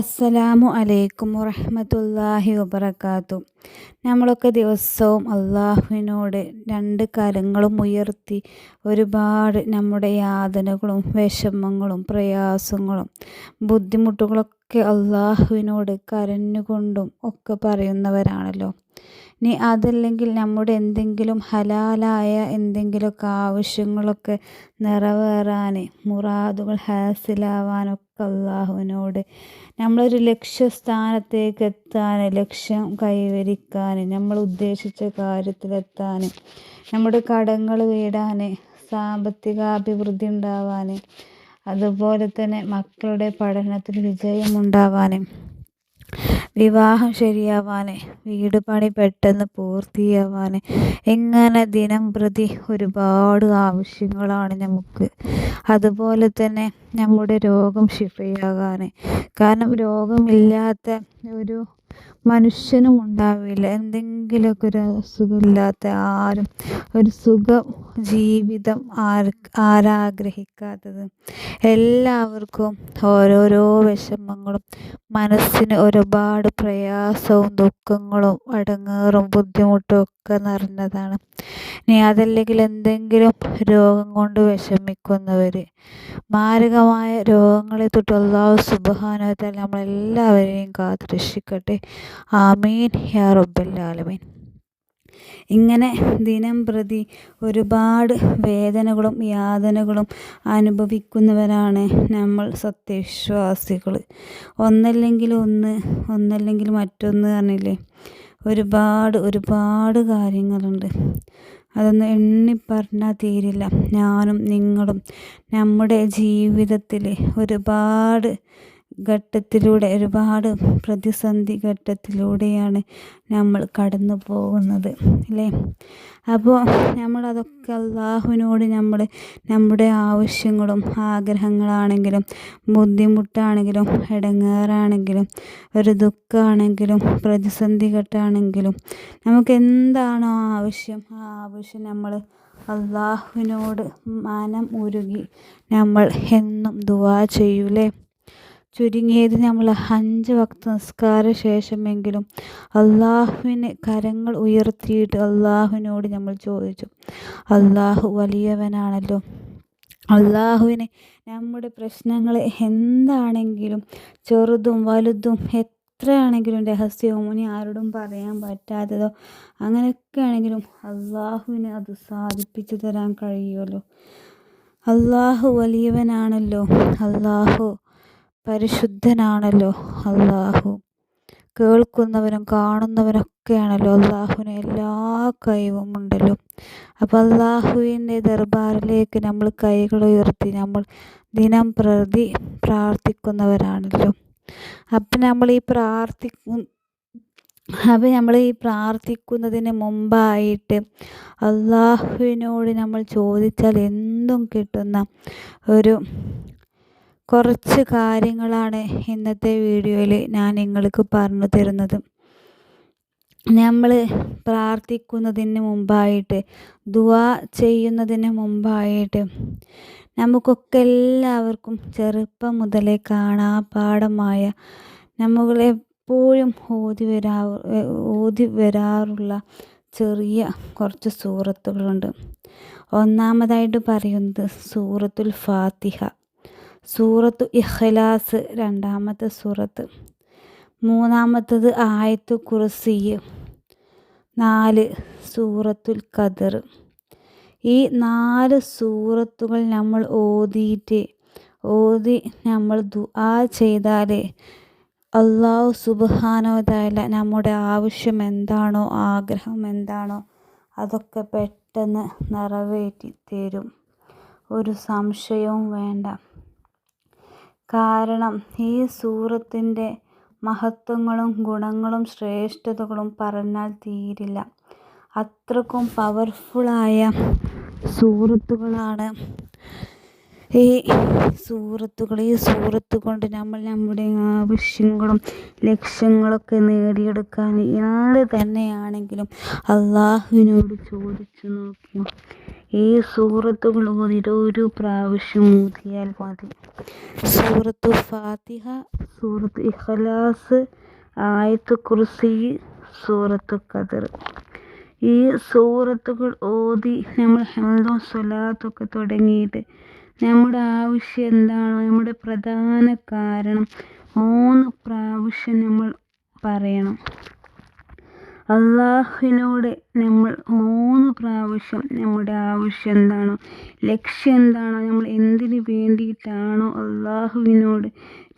അസ്സലാമു അലൈക്കും വറഹമത്തല്ലാഹി വബറകാത്തു. നമ്മളൊക്കെ ദിവസവും അള്ളാഹുവിനോട് രണ്ട് കരങ്ങളും ഉയർത്തി ഒരുപാട് നമ്മുടെ യാതനകളും വിഷമങ്ങളും പ്രയാസങ്ങളും ബുദ്ധിമുട്ടുകളൊക്കെ അള്ളാഹുവിനോട് കരഞ്ഞുകൊണ്ടും ഒക്കെ പറയുന്നവരാണല്ലോ. ഇനി അതല്ലെങ്കിൽ നമ്മുടെ എന്തെങ്കിലും ഹലാലായ എന്തെങ്കിലുമൊക്കെ ആവശ്യങ്ങളൊക്കെ നിറവേറാൻ മുറാദുകൾ ഹാസിലാവാനൊക്കെ അള്ളാഹുവിനോട് നമ്മളൊരു ലക്ഷ്യസ്ഥാനത്തേക്ക് എത്താൻ ലക്ഷ്യം കൈവരിക്കാൻ നമ്മൾ ഉദ്ദേശിച്ച കാര്യത്തിലെത്താൻ നമ്മുടെ കടങ്ങൾ വീടാൻ സാമ്പത്തികാഭിവൃദ്ധി ഉണ്ടാവാൻ അതുപോലെ തന്നെ മക്കളുടെ പഠനത്തിൽ വിജയമുണ്ടാവാൻ വിവാഹം ശരിയാവാൻ വീട് പണി പെട്ടെന്ന് പൂർത്തിയാവാൻ ഇങ്ങനെ ദിനം പ്രതി ഒരുപാട് ആവശ്യങ്ങളാണ് നമുക്ക്. അതുപോലെ തന്നെ നമ്മുടെ രോഗം ശിഫയാകാൻ കാരണം രോഗമില്ലാത്ത ഒരു മനുഷ്യനും ഉണ്ടാവില്ല. എന്തെങ്കിലുമൊക്കെ ഒരു അസുഖമില്ലാത്ത ആരും ഒരു സുഖ ജീവിതം ആര് ആരാഗ്രഹിക്കാത്തത് എല്ലാവർക്കും ഓരോരോ വിഷമങ്ങളും മനസ്സിന് ഒരുപാട് പ്രയാസവും ദുഃഖങ്ങളും അടങ്ങേറും ബുദ്ധിമുട്ടും ഒക്കെ നിറഞ്ഞതാണ്. ഇനി അതല്ലെങ്കിൽ എന്തെങ്കിലും രോഗം കൊണ്ട് വിഷമിക്കുന്നവർ മാരകമായ രോഗങ്ങളെ തൊട്ട് അള്ളാഹു നമ്മളെല്ലാവരെയും കാത്തു രക്ഷിക്കട്ടെ ആമീൻ യാ റബ്ബല്ലാലമീൻ ഇങ്ങനെ ദിനം പ്രതി ഒരുപാട് വേദനകളും യാതനകളും അനുഭവിക്കുന്നവരാണ് നമ്മൾ സത്യവിശ്വാസികൾ. ഒന്നല്ലെങ്കിൽ ഒന്ന് ഒന്നല്ലെങ്കിൽ മറ്റൊന്ന് പറഞ്ഞില്ലേ? ഒരുപാട് ഒരുപാട് കാര്യങ്ങളുണ്ട്. അതൊന്നും എണ്ണി പറഞ്ഞാൽ തീരില്ല. ഞാനും നിങ്ങളും നമ്മുടെ ജീവിതത്തിൽ ഒരുപാട് ഘട്ടത്തിലൂടെ ഒരുപാട് പ്രതിസന്ധി ഘട്ടത്തിലൂടെയാണ് നമ്മൾ കടന്നു പോകുന്നത് അല്ലേ? അപ്പോൾ നമ്മളതൊക്കെ അള്ളാഹുവിനോട് നമ്മൾ നമ്മുടെ ആവശ്യങ്ങളും ആഗ്രഹങ്ങളാണെങ്കിലും ബുദ്ധിമുട്ടാണെങ്കിലും ഇടങ്ങേറാണെങ്കിലും ഒരു ദുഃഖമാണെങ്കിലും പ്രതിസന്ധി ഘട്ടമാണെങ്കിലും നമുക്ക് എന്താണോ ആവശ്യം ആ ആവശ്യം നമ്മൾ അള്ളാഹുവിനോട് മനം ഉരുകി നമ്മൾ എന്നും ദുവാ ചെയ്യൂലേ? ചുരുങ്ങിയത് നമ്മൾ അഞ്ച് വക്ത നിസ്കാര ശേഷമെങ്കിലും അള്ളാഹുവിന് കരങ്ങൾ ഉയർത്തിയിട്ട് അള്ളാഹുവിനോട് നമ്മൾ ചോദിച്ചു. അള്ളാഹു വലിയവനാണല്ലോ. അള്ളാഹുവിന് നമ്മുടെ പ്രശ്നങ്ങൾ എന്താണെങ്കിലും ചെറുതും വലുതും എത്രയാണെങ്കിലും രഹസ്യവും ഇനി ആരോടും പറയാൻ പറ്റാത്തതോ അങ്ങനെയൊക്കെ ആണെങ്കിലും അള്ളാഹുവിന് അത് സാധിപ്പിച്ചു തരാൻ കഴിയുമല്ലോ. അള്ളാഹു വലിയവനാണല്ലോ. അള്ളാഹു പരിശുദ്ധനാണല്ലോ അള്ളാഹു. കേൾക്കുന്നവനും കാണുന്നവനൊക്കെയാണല്ലോ അള്ളാഹുവിന് എല്ലാ കഴിവും ഉണ്ടല്ലോ. അപ്പോൾ അള്ളാഹുവിന്റെ ദർബാറിലേക്ക് നമ്മൾ കൈകൾ ഉയർത്തി നമ്മൾ ദിനം പ്രതി പ്രാർത്ഥിക്കുന്നവരാണല്ലോ. അപ്പം നമ്മൾ ഈ പ്രാർത്ഥിക്കും അപ്പം നമ്മൾ ഈ പ്രാർത്ഥിക്കുന്നതിന് മുമ്പായിട്ട് അള്ളാഹുവിനോട് നമ്മൾ ചോദിച്ചാൽ എന്തും കിട്ടുന്ന ഒരു കുറച്ച് കാര്യങ്ങളാണ് ഇന്നത്തെ വീഡിയോയിൽ ഞാൻ നിങ്ങൾക്ക് പറഞ്ഞു തരുന്നത്. നമ്മൾ പ്രാർത്ഥിക്കുന്നതിന് മുമ്പായിട്ട് ദുവാ ചെയ്യുന്നതിന് മുമ്പായിട്ട് നമുക്കൊക്കെ എല്ലാവർക്കും ചെറുപ്പം മുതലേ കാണാപാഠമായ നമ്മളെപ്പോഴും ഓതി വരാ ഓതി വരാറുള്ള ചെറിയ കുറച്ച് സൂറത്തുകളുണ്ട്. ഒന്നാമതായിട്ട് പറയുന്നത് സൂറത്തുൽ ഫാത്തിഹ. സൂറത്തു ഇഖ്ലാസ് രണ്ടാമത്തെ സൂറത്ത്. മൂന്നാമത്തത് ആയത്തു കുർസി നാല് സൂറത്തുൽ ഖദർ. ഈ നാല് സൂറത്തുകൾ നമ്മൾ ഓതിയിട്ട് ഓതി നമ്മൾ ദുആ ചെയ്താൽ അള്ളാഹു സുബാനോതായ നമ്മുടെ ആവശ്യം എന്താണോ ആഗ്രഹം എന്താണോ അതൊക്കെ പെട്ടെന്ന് നിറവേറ്റി തരും. ഒരു സംശയവും വേണ്ട. കാരണം ഈ സൂറത്തിന്റെ മഹത്വങ്ങളും ഗുണങ്ങളും ശ്രേഷ്ഠതകളും പറഞ്ഞാൽ തീരില്ല. അത്രക്കും പവർഫുള്ളായ സൂറത്തുകളാണ് ഈ സൂറത്തുകൾ. ഈ സൂറത്ത് കൊണ്ട് നമ്മൾ നമ്മുടെ ആവശ്യങ്ങളും ലക്ഷ്യങ്ങളൊക്കെ നേടിയെടുക്കാൻ ഇയാൾ തന്നെയാണെങ്കിലും അള്ളാഹുവിനോട് ചോദിച്ചു നോക്കി ഈ സൂറത്തുകൾ ഓതിയിട്ട് ഒരു പ്രാവശ്യം ഊതിയാൽ മതി. സൂറത്തു ഫാത്തിഹ. സൂറത്ത് ഇഖ്ലാസ് ആയത്ത് കുർസി സൂറത്ത് ഖദർ. ഈ സൂറത്തുകൾ ഓതി നമ്മൾ ഹെൽദും സ്വലാത്തൊക്കെ തുടങ്ങിയിട്ട് നമ്മുടെ ആവശ്യം എന്താണ്? നമ്മുടെ പ്രധാന കാരണം മൂന്ന് പ്രാവശ്യം നമ്മൾ പറയണം. അള്ളാഹുവിനോട് നമ്മൾ മൂന്ന് പ്രാവശ്യം നമ്മുടെ ആവശ്യം എന്താണോ ലക്ഷ്യം എന്താണോ നമ്മൾ എന്തിനു വേണ്ടിയിട്ടാണോ അള്ളാഹുവിനോട്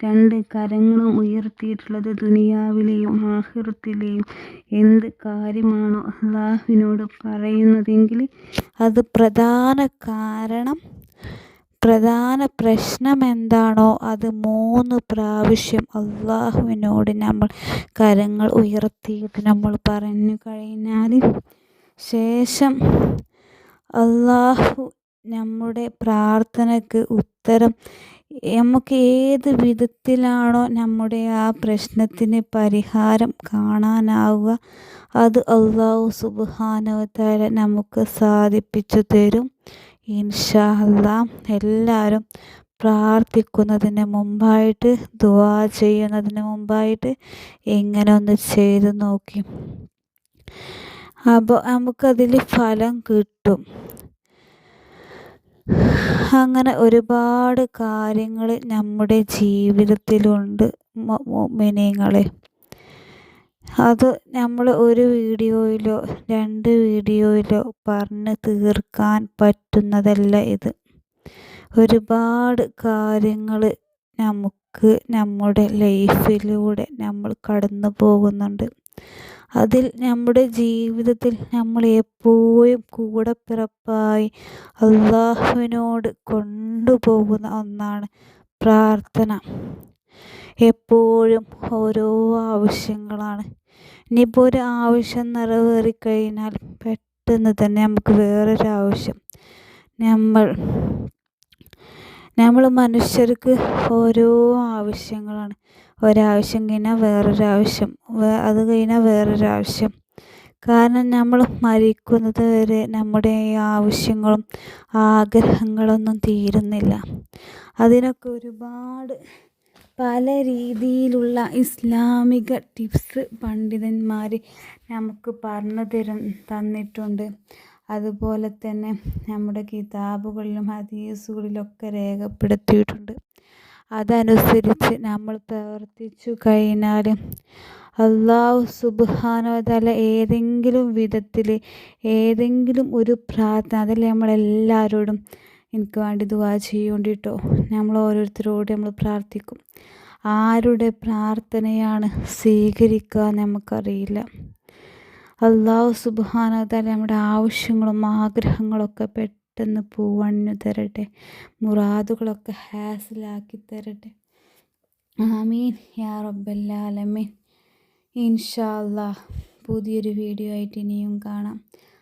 രണ്ട് കരങ്ങളും ഉയർത്തിയിട്ടുള്ളത് ദുനിയാവിലെയും ആഹൃത്തിലെയും എന്ത് കാര്യമാണോ അള്ളാഹുവിനോട് പറയുന്നതെങ്കിൽ അത് പ്രധാന കാരണം പ്രധാന പ്രശ്നം എന്താണോ അത് മൂന്ന് പ്രാവശ്യം അള്ളാഹുവിനോട് നമ്മൾ കരങ്ങൾ ഉയർത്തിയിട്ട് നമ്മൾ പറഞ്ഞു കഴിഞ്ഞാൽ ശേഷം അള്ളാഹു നമ്മുടെ പ്രാർത്ഥനയ്ക്ക് ഉത്തരം നമുക്ക് ഏത് വിധത്തിലാണോ നമ്മുടെ ആ പ്രശ്നത്തിന് പരിഹാരം കാണാനാവുക അത് അള്ളാഹു സുബാനവത്താല നമുക്ക് സാധിപ്പിച്ചു തരും. ഇൻഷാ എല്ലാവരും പ്രാർത്ഥിക്കുന്നതിന് മുമ്പായിട്ട് ദുവാ ചെയ്യുന്നതിന് മുമ്പായിട്ട് ഇങ്ങനെ ഒന്ന് ചെയ്ത് നോക്കി. അപ്പോൾ നമുക്കതിൽ ഫലം കിട്ടും. അങ്ങനെ ഒരുപാട് കാര്യങ്ങൾ നമ്മുടെ ജീവിതത്തിലുണ്ട് മിനിങ്ങളെ. അത് നമ്മൾ ഒരു വീഡിയോയിലോ രണ്ട് വീഡിയോയിലോ പറഞ്ഞ് തീർക്കാൻ പറ്റുന്നതല്ല ഇത്. ഒരുപാട് കാര്യങ്ങൾ നമുക്ക് നമ്മുടെ ലൈഫിലൂടെ നമ്മൾ കടന്നു പോകുന്നുണ്ട്. അതിൽ നമ്മുടെ ജീവിതത്തിൽ നമ്മൾ എപ്പോഴും കൂടെ പിറപ്പായി അള്ളാഹുവിനോട് കൊണ്ടുപോകുന്ന ഒന്നാണ് പ്രാർത്ഥന. എപ്പോഴും ഓരോ ആവശ്യങ്ങളാണ്. ഇനിയിപ്പോൾ ഒരു ആവശ്യം നിറവേറിക്കഴിഞ്ഞാൽ പെട്ടെന്ന് തന്നെ നമുക്ക് വേറൊരു ആവശ്യം. നമ്മൾ നമ്മൾ മനുഷ്യർക്ക് ഓരോ ആവശ്യങ്ങളാണ്. ഒരാവശ്യം കഴിഞ്ഞാൽ വേറൊരാവശ്യം അത് കഴിഞ്ഞാൽ വേറൊരാവശ്യം കാരണം നമ്മൾ മരിക്കുന്നത് വരെ നമ്മുടെ ആവശ്യങ്ങളും ആഗ്രഹങ്ങളൊന്നും തീരുന്നില്ല. അതിനൊക്കെ ഒരുപാട് പല രീതിയിലുള്ള ഇസ്ലാമിക ടിപ്സ് പണ്ഡിതന്മാർ നമുക്ക് പറഞ്ഞു തരും തന്നിട്ടുണ്ട്. അതുപോലെ തന്നെ നമ്മുടെ കിതാബുകളിലും ഹദീസുകളിലൊക്കെ രേഖപ്പെടുത്തിയിട്ടുണ്ട്. അതനുസരിച്ച് നമ്മൾ പ്രവർത്തിച്ചു കഴിഞ്ഞാൽ അള്ളാഹു സുബാനോതല ഏതെങ്കിലും വിധത്തിൽ ഏതെങ്കിലും ഒരു പ്രാർത്ഥന അതിൽ നമ്മളെല്ലാവരോടും എനിക്ക് വേണ്ടി ദുവാ ചെയ്യേണ്ടിട്ടോ. നമ്മൾ ഓരോരുത്തരോട് നമ്മൾ പ്രാർത്ഥിക്കും. ആരുടെ പ്രാർത്ഥനയാണ് സ്വീകരിക്കുക നമുക്കറിയില്ല. അള്ളാഹു സുബാനതാല നമ്മുടെ ആവശ്യങ്ങളും ആഗ്രഹങ്ങളൊക്കെ പെട്ടെന്ന് പൂവണ്ണു തരട്ടെ. മുറാദുകളൊക്കെ ഹാസിലാക്കി തരട്ടെ. ആമീൻ. യാ റബ്ബല്ലാലമീൻ. ഇൻഷാ അല്ലാഹ്. പുതിയൊരു വീഡിയോ ആയിട്ട് ഇനിയും കാണാം.